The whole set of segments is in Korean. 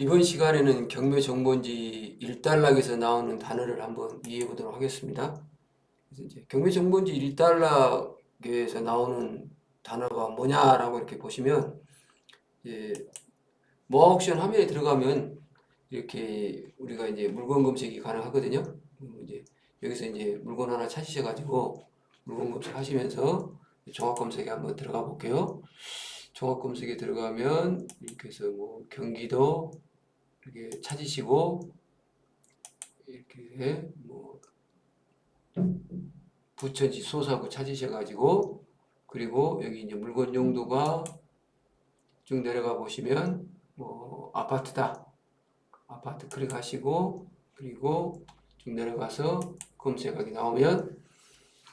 이번 시간에는 경매 정보인지 일단락에서 나오는 단어를 한번 이해해 보도록 하겠습니다. 그래서 이제 경매 정보인지 일단락에서 나오는 단어가 뭐냐라고 이렇게 보시면 이제 모아 옥션 화면에 들어가면 이렇게 우리가 이제 물건 검색이 가능하거든요. 이제 여기서 이제 물건 하나 찾으셔 가지고 물건 검색하시면서 종합 검색에 한번 들어가 볼게요. 종합 검색에 들어가면 이렇게 해서 뭐 경기도 이렇게 찾으시고 이렇게 뭐 부천시 소사구 찾으셔 가지고 그리고 여기 이제 물건 용도가 쭉 내려가 보시면 뭐 아파트다 아파트 클릭하시고 그리고 쭉 내려가서 검색하기 나오면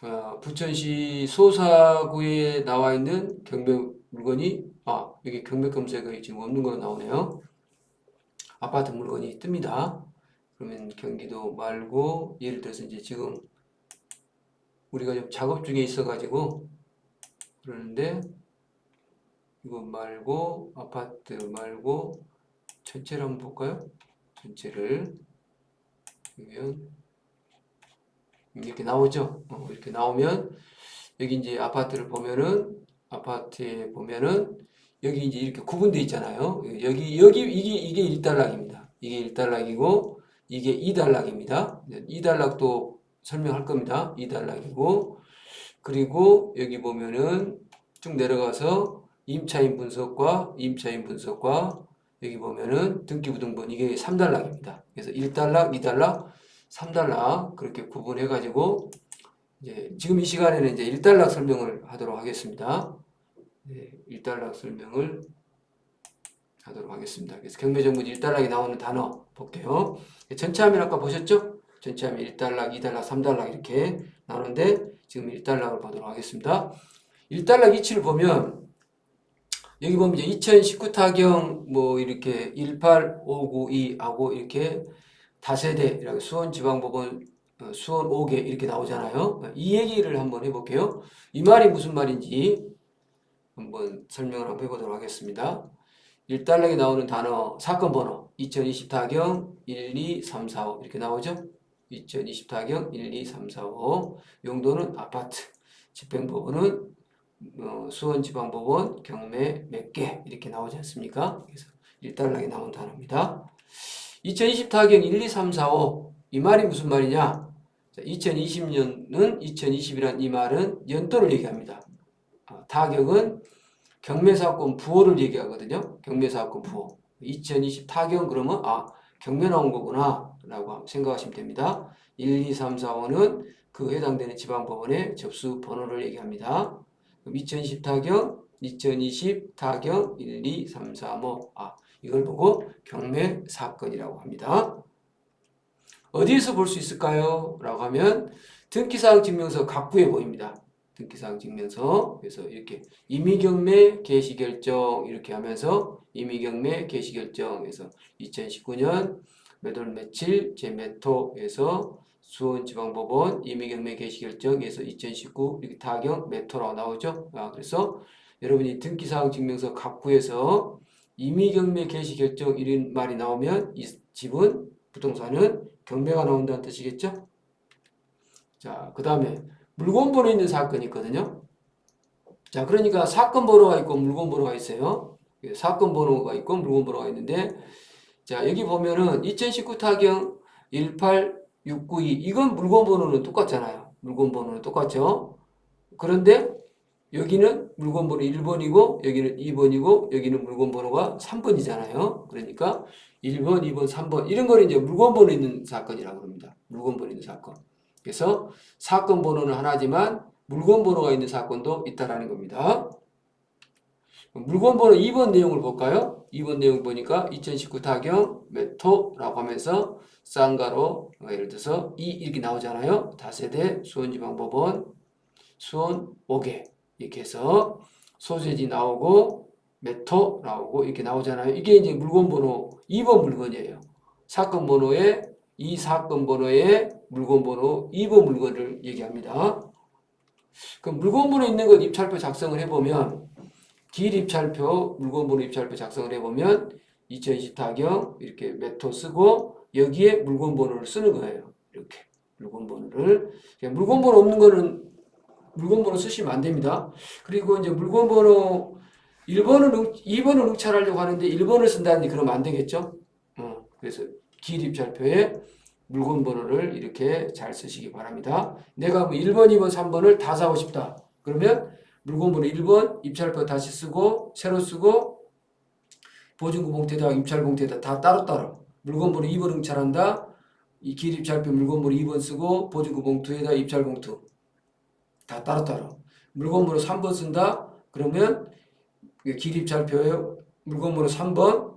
어, 부천시 소사구에 나와 있는 경매 물건이 아 여기 경매 검색에 지금 없는 걸로 나오네요. 아파트 물건이 뜹니다. 그러면 경기도 말고 예를 들어서 이제 지금 우리가 좀 작업 중에 있어가지고 그러는데 이거 말고 아파트 말고 전체를 한번 볼까요? 전체를 보면 이렇게 나오죠. 어, 이렇게 나오면 여기 이제 아파트를 보면은 아파트에 보면은 여기 이제 이렇게 구분되어 있잖아요. 여기 여기 이게 이게 1단락입니다. 이게 1단락이고 이게 2단락입니다. 2단락도 설명할 겁니다. 2단락이고 그리고 여기 보면은 쭉 내려가서 임차인 분석과 임차인 분석과 여기 보면은 등기부등본 이게 3단락입니다. 그래서 1단락, 2단락, 3단락 그렇게 구분해 가지고 이제 지금 이 시간에는 이제 1단락 설명을 하도록 하겠습니다. 네, 1단락 설명을 하도록 하겠습니다. 그래서 경매정보 1단락에 나오는 단어 볼게요. 전체 화면 아까 보셨죠? 전체 화면 1단락, 2단락, 3단락 이렇게 나오는데 지금 1단락을 보도록 하겠습니다. 1단락 위치를 보면 여기 보면 이제 2019 타경 뭐 이렇게 18592하고 이렇게 다세대 이렇게 수원지방법원 어, 수원 5개 이렇게 나오잖아요. 이 얘기를 한번 해볼게요. 이 말이 무슨 말인지 한번 설명을 한번 해보도록 하겠습니다. 1단락에 나오는 단어 사건 번호 2020 타경 12345 이렇게 나오죠. 2020 타경 12345 용도는 아파트 집행법원은 어, 수원지방법원 경매 몇 개 이렇게 나오지 않습니까? 그래서 1단락에 나온 단어입니다. 2020 타경 12345 이 말이 무슨 말이냐? 2020년은 2020이란 이 말은 연도를 얘기합니다. 아, 타격은 경매사건 부호를 얘기하거든요. 경매사건 부호. 2020 타격 그러면 아 경매 나온 거구나 라고 생각하시면 됩니다. 1, 2, 3, 4, 5는 그 해당되는 지방법원의 접수 번호를 얘기합니다. 2020 타격, 2020 타격 1, 2, 3, 4, 5. 아, 이걸 보고 경매 사건이라고 합니다. 어디에서 볼 수 있을까요? 라고 하면 등기사항 증명서 각부에 보입니다. 등기사항 증명서. 그래서 이렇게 임의경매 개시결정 이렇게 하면서 임의경매 개시결정에서 2019년 몇월 며칠 제메토에서 수원지방법원 임의경매 개시결정에서 2019 이렇게 타경 메토라고 나오죠. 아, 그래서 여러분이 등기사항 증명서 각부에서 임의경매 개시결정 이런 말이 나오면 이 집은 부동산은 경매가 나온다는 뜻이겠죠? 자, 그 다음에 물건 번호 있는 사건이 있거든요. 자, 그러니까 사건 번호가 있고 물건 번호가 있어요. 예, 사건 번호가 있고 물건 번호가 있는데, 자, 여기 보면은 2019 타경 18692 이건 물건 번호는 똑같잖아요. 물건 번호는 똑같죠. 그런데 여기는 물건 번호 1번이고 여기는 2번이고 여기는 물건 번호가 3번이잖아요. 그러니까 1번, 2번, 3번 이런 거를 이제 물건 번호 있는 사건이라고 합니다. 물건 번호 있는 사건. 그래서 사건 번호는 하나지만 물건 번호가 있는 사건도 있다라는 겁니다. 물건 번호 2번 내용을 볼까요? 2번 내용 보니까 2019 타경 메토라고 하면서 쌍가로 어, 예를 들어서 2 이렇게 나오잖아요. 다세대 수원지방법원 수원 5개 이렇게 해서 소재지 나오고 메토 나오고 이렇게 나오잖아요. 이게 이제 물건 번호 2번 물건이에요. 사건 번호에 이 사건 번호에 물건 번호 2번 물건을 얘기합니다. 그 물건 번호 있는 것 입찰표 작성을 해보면 길 입찰표, 물건 번호 입찰표 작성을 해보면 2024경 이렇게 메토 쓰고 여기에 물건 번호를 쓰는 거예요. 이렇게 물건 번호를 물건 번호 없는 거는 물건 번호 쓰시면 안 됩니다. 그리고 이제 물건 번호 1번을 2번을 응찰하려고 하는데 1번을 쓴다는데 그러면 안 되겠죠? 어, 그래서 기입찰표에 물건 번호를 이렇게 잘 쓰시기 바랍니다. 내가 뭐 1번, 2번, 3번을 다 사고 싶다. 그러면 물건 번호 1번 입찰표 다시 쓰고 새로 쓰고 보증금 봉투에다 입찰 봉투에다 다 따로따로 물건 번호 2번 응찰한다. 이 기입찰표 물건 번호 2번 쓰고 보증금 봉투에다 입찰 봉투 다 따로따로 물건 번호 3번 쓴다. 그러면 기입찰표에 물건 번호 3번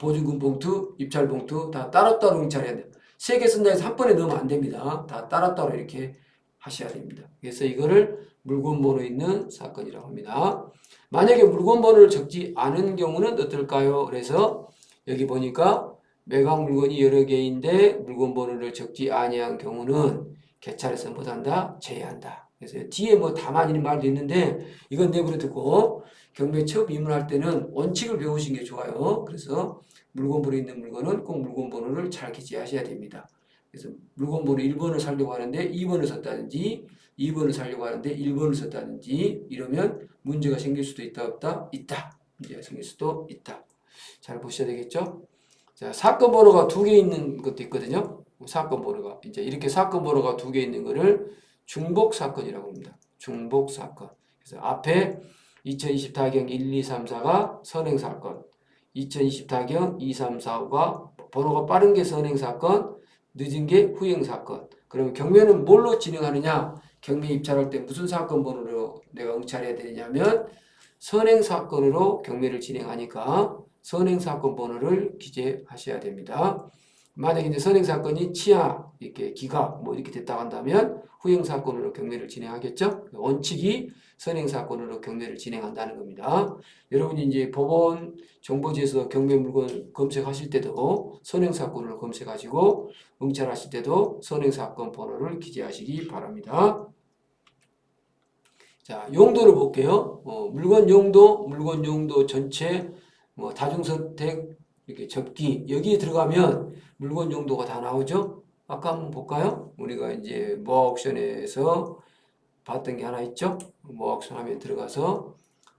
보증금 봉투, 입찰 봉투 다 따로따로 응찰해야 돼요. 세 개 쓴다 해서 한 번에 넣으면 안 됩니다. 다 따로따로 이렇게 하셔야 됩니다. 그래서 이거를 물건 번호 있는 사건이라고 합니다. 만약에 물건 번호를 적지 않은 경우는 어떨까요? 그래서 여기 보니까 매각 물건이 여러 개인데 물건 번호를 적지 아니한 경우는 개찰에서 못한다? 제외한다. 그래서 뒤에 뭐 다만 이런 말도 있는데 이건 내버려 두고 경매 처음 입문할 때는 원칙을 배우신 게 좋아요. 그래서 물건 번호 있는 물건은 꼭 물건 번호를 잘 기재하셔야 됩니다. 그래서 물건 번호 1번을 살려고 하는데 2번을 썼다든지 2번을 살려고 하는데 1번을 썼다든지 이러면 문제가 생길 수도 있다 없다? 있다. 문제가 생길 수도 있다. 잘 보셔야 되겠죠? 자, 사건 번호가 두 개 있는 것도 있거든요. 사건 번호가 이제 이렇게 사건 번호가 두 개 있는 거를 중복 사건이라고 합니다. 중복 사건. 그래서 앞에 2024경 1, 2, 3, 4가 선행 사건, 2024경 2, 3, 4가 번호가 빠른 게 선행 사건, 늦은 게 후행 사건. 그러면 경매는 뭘로 진행하느냐? 경매 입찰할 때 무슨 사건 번호로 내가 응찰해야 되냐면 선행 사건으로 경매를 진행하니까 선행 사건 번호를 기재하셔야 됩니다. 만약에 이제 선행 사건이 치아, 이렇게 기각, 뭐 이렇게 됐다 한다면 후행 사건으로 경매를 진행하겠죠. 원칙이 선행 사건으로 경매를 진행한다는 겁니다. 여러분이 이제 법원 정보지에서 경매 물건 검색하실 때도 선행 사건을 검색하시고 응찰하실 때도 선행 사건 번호를 기재하시기 바랍니다. 자, 용도를 볼게요. 어, 물건 용도, 물건 용도 전체, 뭐 다중선택, 이렇게 접기 여기 들어가면 물건 용도가 다 나오죠. 아까 한번 볼까요? 우리가 이제 모아옥션에서 봤던 게 하나 있죠. 모아옥션 화면 들어가서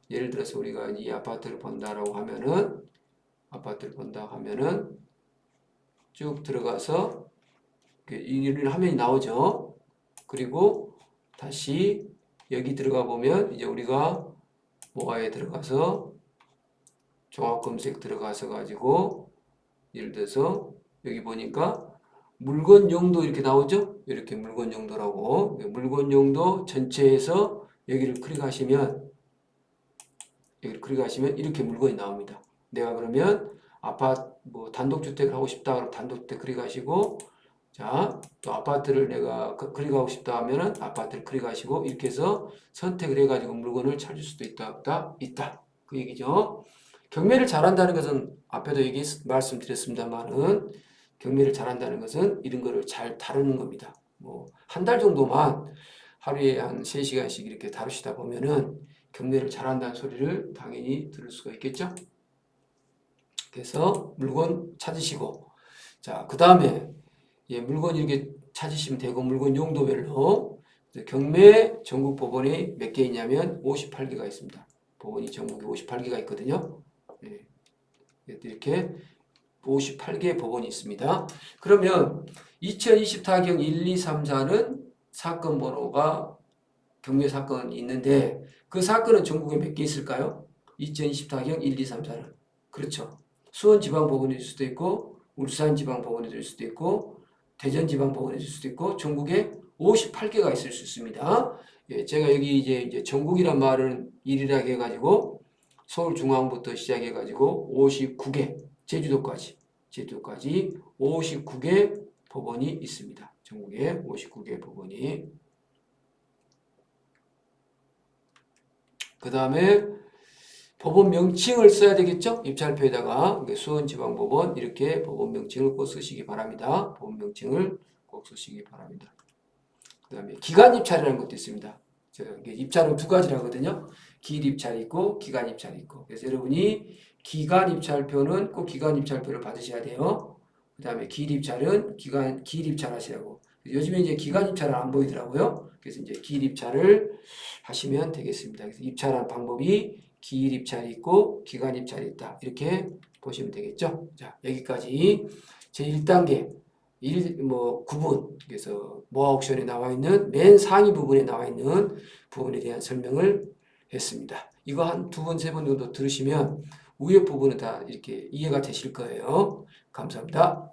예를 들어서 우리가 이 아파트를 본다라고 하면은 아파트를 본다 하면은 쭉 들어가서 이런 화면이 나오죠. 그리고 다시 여기 들어가 보면 이제 우리가 모아에 들어가서 종합 검색 들어가서 가지고 예를 들어서 여기 보니까 물건 용도 이렇게 나오죠? 이렇게 물건 용도라고 물건 용도 전체에서 여기를 클릭하시면 여기를 클릭하시면 이렇게 물건이 나옵니다. 내가 그러면 아파트 뭐 단독주택을 하고 싶다 그럼 단독주택 클릭하시고 자, 또 아파트를 내가 그 클릭하고 싶다 하면은 아파트를 클릭하시고 이렇게 해서 선택을 해가지고 물건을 찾을 수도 있다, 없다, 있다. 그 얘기죠. 경매를 잘한다는 것은 앞에도 얘기 말씀드렸습니다만은 경매를 잘한다는 것은 이런 거를 잘 다루는 겁니다. 뭐 한 달 정도만 하루에 한 3시간씩 이렇게 다루시다 보면은 경매를 잘한다는 소리를 당연히 들을 수가 있겠죠. 그래서 물건 찾으시고 자, 그 다음에 예, 물건 이렇게 찾으시면 되고 물건 용도별로 경매 전국 법원이 몇 개 있냐면 58개가 있습니다. 법원이 전국에 58개가 있거든요. 예, 이렇게 58개 법원이 있습니다. 그러면 2024경 1, 2, 3, 4는 사건 번호가 경매 사건이 있는데 그 사건은 전국에 몇 개 있을까요? 2024경 1, 2, 3, 4는 그렇죠. 수원지방법원이 될 수도 있고 울산지방법원이 될 수도 있고 대전지방법원이 될 수도 있고 전국에 58개가 있을 수 있습니다. 예, 제가 여기 이제, 이제 전국이란 말은 일이라고 해가지고 서울중앙부터 시작해가지고 59개 제주도까지 제주도까지 59개 법원이 있습니다. 전국에 59개 법원이 그 다음에 법원 명칭을 써야 되겠죠? 입찰표에다가 수원지방법원 이렇게 법원 명칭을 꼭 쓰시기 바랍니다. 법원 명칭을 꼭 쓰시기 바랍니다. 그 다음에 기간 입찰이라는 것도 있습니다. 입찰은 두 가지를 하거든요. 길 입찰 있고 기간 입찰 있고 그래서 여러분이 기간 입찰표는 꼭 기간 입찰표를 받으셔야 돼요. 그 다음에 길 입찰은 기간 길 입찰 하시라고. 요즘에 이제 기간 입찰은 안 보이더라고요. 그래서 이제 길 입찰을 하시면 되겠습니다. 그래서 입찰한 방법이 길 입찰이 있고 기간 입찰이 있다. 이렇게 보시면 되겠죠. 자, 여기까지 제 1단계 1, 뭐 9분 그래서 모아 옥션에 나와 있는 맨 상위 부분에 나와 있는 부분에 대한 설명을 했습니다. 이거 한 두 번, 세 번 정도 들으시면 위에 부분은 다 이렇게 이해가 되실 거예요. 감사합니다.